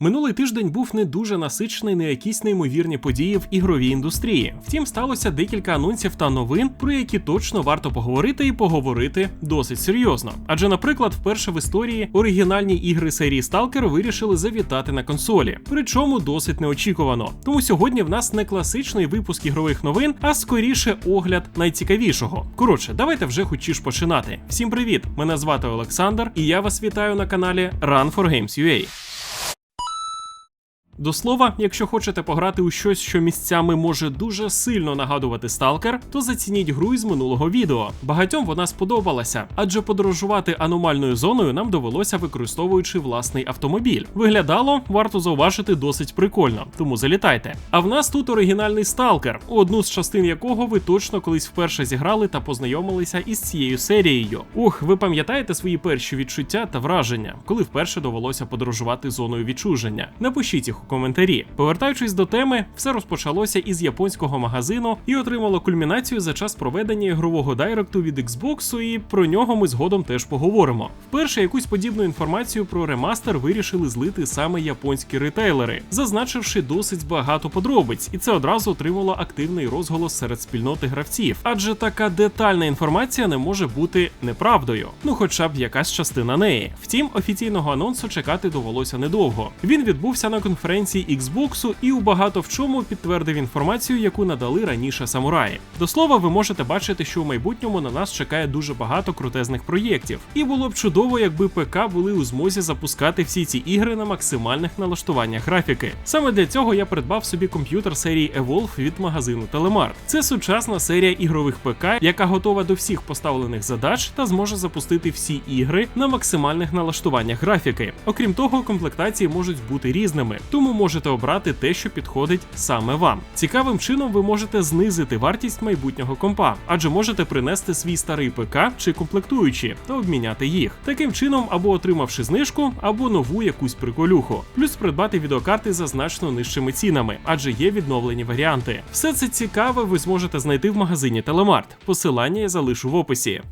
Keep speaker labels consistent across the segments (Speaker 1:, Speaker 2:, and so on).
Speaker 1: Минулий тиждень був не дуже насичений на якісь неймовірні події в ігровій індустрії. Втім, сталося декілька анонсів та новин, про які точно варто поговорити і поговорити досить серйозно. Адже, наприклад, вперше в історії оригінальні ігри серії Stalker вирішили завітати на консолі, причому досить неочікувано. Тому сьогодні в нас не класичний випуск ігрових новин, а скоріше огляд найцікавішого. Коротше, давайте вже хочеш починати. Всім привіт! Мене звати Олександр, і я вас вітаю на каналі Run for Games UA. До слова, якщо хочете пограти у щось, що місцями може дуже сильно нагадувати Сталкер, то зацініть гру із минулого відео. Багатьом вона сподобалася, адже подорожувати аномальною зоною нам довелося використовуючи власний автомобіль. Виглядало, варто зауважити, досить прикольно, тому залітайте. А в нас тут оригінальний сталкер, одну з частин якого ви точно колись вперше зіграли та познайомилися із цією серією. Ух, ви пам'ятаєте свої перші відчуття та враження, коли вперше довелося подорожувати зоною відчуження? Напишіть їх коментарі. Повертаючись до теми, все розпочалося із японського магазину і отримало кульмінацію за час проведення ігрового дайректу від Xbox, і про нього ми згодом теж поговоримо. Вперше якусь подібну інформацію про ремастер вирішили злити саме японські ретейлери, зазначивши досить багато подробиць, і це одразу отримало активний розголос серед спільноти гравців, адже така детальна інформація не може бути неправдою, ну хоча б якась частина неї. Втім, офіційного анонсу чекати довелося недовго. Він відбувся на конференції Xbox і у багато в чому підтвердив інформацію, яку надали раніше самураї. До слова, ви можете бачити, що в майбутньому на нас чекає дуже багато крутезних проєктів, і було б чудово, якби ПК були у змозі запускати всі ці ігри на максимальних налаштуваннях графіки. Саме для цього я придбав собі комп'ютер серії Evolve від магазину Telemart. Це сучасна серія ігрових ПК, яка готова до всіх поставлених задач та зможе запустити всі ігри на максимальних налаштуваннях графіки. Окрім того, комплектації можуть бути різними, тому можете обрати те, що підходить саме вам. Цікавим чином ви можете знизити вартість майбутнього компа, адже можете принести свій старий ПК чи комплектуючі та обміняти їх. Таким чином, або отримавши знижку, або нову якусь приколюху, плюс придбати відеокарти за значно нижчими цінами, адже є відновлені варіанти. Все це цікаве ви зможете знайти в магазині Телемарт. Посилання я залишу в описі.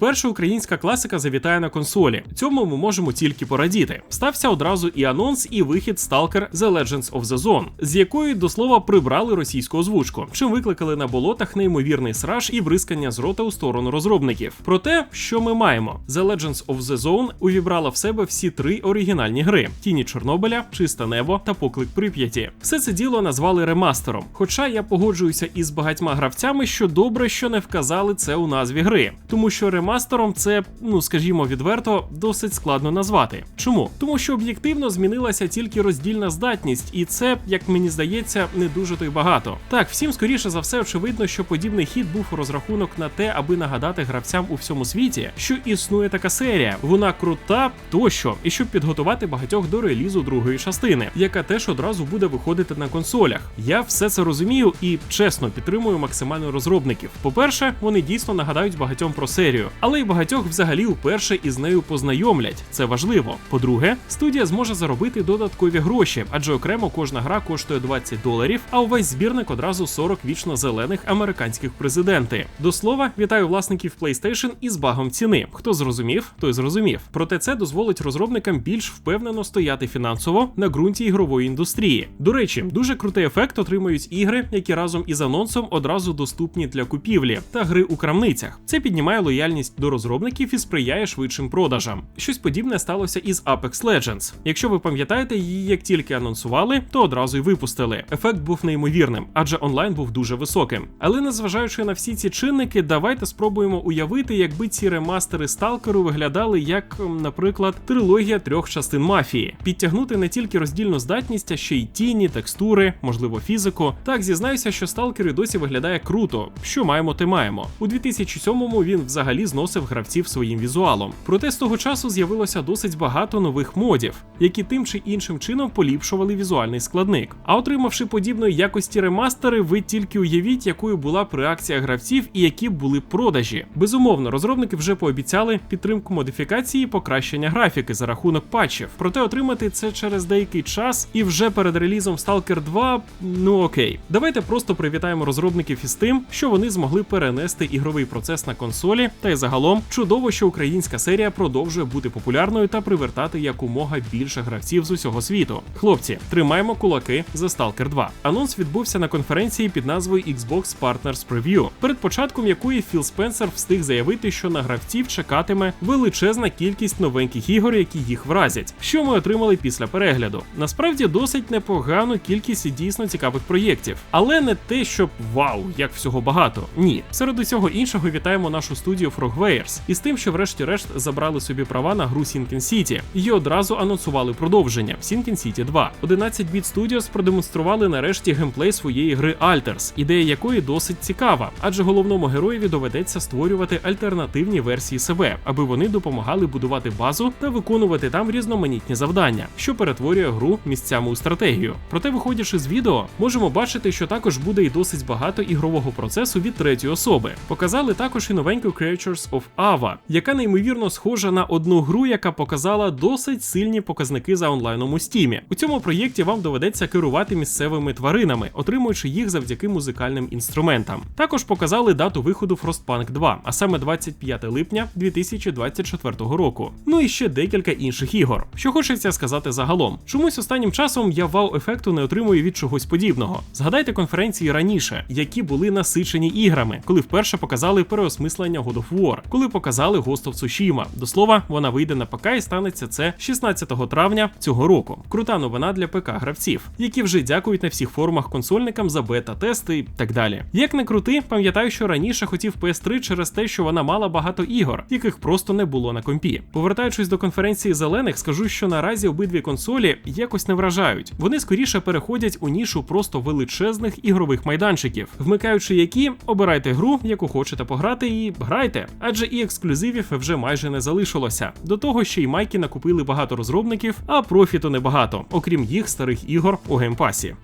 Speaker 1: Вперше українська класика завітає на консолі. Цьому ми можемо тільки порадіти. Стався одразу і анонс, і вихід Stalker The Legends of the Zone, з якої до слова прибрали російську озвучку, чим викликали на болотах неймовірний сраж і бризкання з рота у сторону розробників. Про те, що ми маємо, The Legends of the Zone увібрала в себе всі три оригінальні гри: Тіні Чорнобиля, Чисте Небо та Поклик Прип'яті. Все це діло назвали ремастером. Хоча я погоджуюся із багатьма гравцями, що добре, що не вказали це у назві гри, тому що ремастер ремастером це, ну скажімо відверто, досить складно назвати. Чому? Тому що об'єктивно змінилася тільки роздільна здатність, і це, як мені здається, не дуже то й багато. Так, всім скоріше за все, очевидно, що подібний хід був розрахунок на те, аби нагадати гравцям у всьому світі, що існує така серія, вона крута тощо, і щоб підготувати багатьох до релізу другої частини, яка теж одразу буде виходити на консолях. Я все це розумію і чесно підтримую максимально розробників. По-перше, вони дійсно нагадають багатьом про серію але й багатьох взагалі вперше із нею познайомлять. Це важливо. По-друге, студія зможе заробити додаткові гроші, адже окремо кожна гра коштує 20 доларів, а увесь збірник одразу 40 вічно зелених американських президенти. До слова, вітаю власників PlayStation із багом ціни. Хто зрозумів, той зрозумів. Проте це дозволить розробникам більш впевнено стояти фінансово на ґрунті ігрової індустрії. До речі, дуже крутий ефект отримують ігри, які разом із анонсом одразу доступні для купівлі та гри у крамницях. Це піднімає лояльність до розробників і сприяє швидшим продажам. Щось подібне сталося із Apex Legends. Якщо ви пам'ятаєте, її як тільки анонсували, то одразу й випустили. Ефект був неймовірним, адже онлайн був дуже високим. Але незважаючи на всі ці чинники, давайте спробуємо уявити, якби ці ремастери сталкеру виглядали як, наприклад, трилогія трьох частин мафії, підтягнути не тільки роздільну здатність, а ще й тіні, текстури, можливо, фізику. Так зізнаюся, що сталкер і досі виглядає круто. Що маємо, те маємо. У 2007-му він взагалі зносив гравців своїм візуалом. Проте з того часу з'явилося досить багато нових модів, які тим чи іншим чином поліпшували візуальний складник. А отримавши подібної якості ремастери, ви тільки уявіть, якою була б реакція гравців і які б були продажі. Безумовно, розробники вже пообіцяли підтримку модифікації і покращення графіки за рахунок патчів. Проте отримати це через деякий час і вже перед релізом Stalker 2, ну окей. Давайте просто привітаємо розробників із тим, що вони змогли перенести ігровий процес на консолі та й загалом чудово, що українська серія продовжує бути популярною та привертати якомога більше гравців з усього світу. Хлопці, тримаємо кулаки за Stalker 2. Анонс відбувся на конференції під назвою Xbox Partners Preview, перед початком якої Філ Спенсер встиг заявити, що на гравців чекатиме величезна кількість новеньких ігор, які їх вразять. Що ми отримали після перегляду? Насправді досить непогану кількість і дійсно цікавих проєктів, але не те, щоб вау, як всього багато. Ні, серед усього іншого вітаємо нашу студію Frogwares із тим, що врешті-решт забрали собі права на гру Sinking City і одразу анонсували продовження Sinking City 2. 11-біт Studios продемонстрували нарешті геймплей своєї гри Alters, ідея якої досить цікава, адже головному героєві доведеться створювати альтернативні версії себе, аби вони допомагали будувати базу та виконувати там різноманітні завдання, що перетворює гру місцями у стратегію. Проте, виходячи з відео, можемо бачити, що також буде і досить багато ігрового процесу від третьої особи. Показали також і новеньку Creatures of Ava, яка неймовірно схожа на одну гру, яка показала досить сильні показники за онлайном у стімі. У цьому проєкті вам доведеться керувати місцевими тваринами, отримуючи їх завдяки музикальним інструментам. Також показали дату виходу Frostpunk 2, а саме 25 липня 2024 року. Ну і ще декілька інших ігор. Що хочеться сказати загалом. Чомусь останнім часом я вау-ефекту не отримую від чогось подібного. Згадайте конференції раніше, які були насичені іграми, коли вперше показали переосмислення God of War, коли показали Ghost of Tsushima. До слова, вона вийде на ПК і станеться це 16 травня цього року. Крута новина для ПК гравців, які вже дякують на всіх форумах консольникам за бета-тести і так далі. Як не крути, пам'ятаю, що раніше хотів PS3 через те, що вона мала багато ігор, яких просто не було на компі. Повертаючись до конференції зелених, скажу, що наразі обидві консолі якось не вражають. Вони скоріше переходять у нішу просто величезних ігрових майданчиків, вмикаючи які обирайте гру, яку хочете пограти, і грайте. Адже і ексклюзивів вже майже не залишилося. До того ще й майки накупили багато розробників, а профіту небагато, окрім їх старих ігор у геймпасі.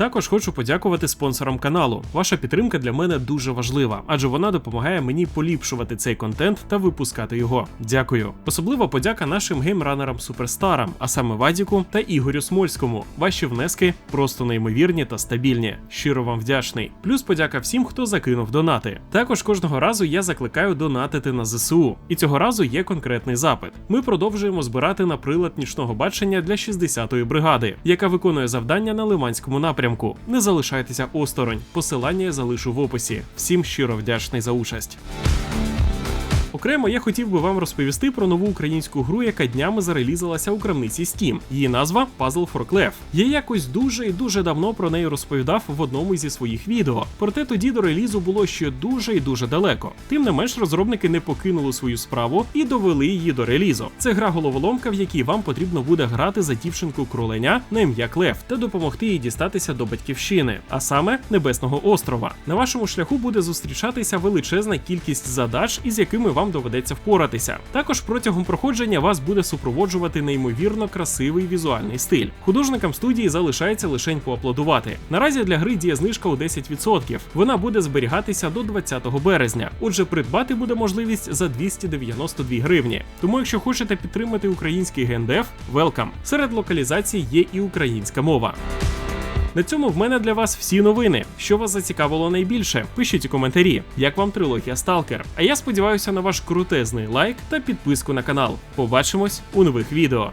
Speaker 1: Також хочу подякувати спонсорам каналу. Ваша підтримка для мене дуже важлива, адже вона допомагає мені поліпшувати цей контент та випускати його. Дякую. Особливо подяка нашим геймранерам суперстарам, а саме Вадіку та Ігорю Смольському. Ваші внески просто неймовірні та стабільні. Щиро вам вдячний. Плюс подяка всім, хто закинув донати. Також кожного разу я закликаю донатити на ЗСУ. І цього разу є конкретний запит. Ми продовжуємо збирати на прилад нічного бачення для 60-ї бригади, яка виконує завдання на Лиманському напрямку. Не залишайтеся осторонь. Посилання я залишу в описі. Всім щиро вдячний за участь. Окремо, я хотів би вам розповісти про нову українську гру, яка днями зарелізалася у крамниці Steam. Її назва Puzzle for Clef. Я якось дуже і дуже давно про неї розповідав в одному зі своїх відео. Проте тоді до релізу було ще дуже і дуже далеко. Тим не менш, розробники не покинули свою справу і довели її до релізу. Це гра головоломка, в якій вам потрібно буде грати за дівчинку кроленя на ім'я Клев та допомогти їй дістатися до батьківщини, а саме Небесного острова. На вашому шляху буде зустрічатися величезна кількість задач, із якими вам доведеться впоратися. Також протягом проходження вас буде супроводжувати неймовірно красивий візуальний стиль. Художникам студії залишається лишень поаплодувати. Наразі для гри діє знижка у 10%. Вона буде зберігатися до 20 березня. Отже, придбати буде можливість за 292 гривні. Тому, якщо хочете підтримати український гендев, велкам. Серед локалізацій є і українська мова. На цьому в мене для вас всі новини. Що вас зацікавило найбільше? Пишіть у коментарі, як вам трилогія Сталкер. А я сподіваюся на ваш крутезний лайк та підписку на канал. Побачимось у нових відео.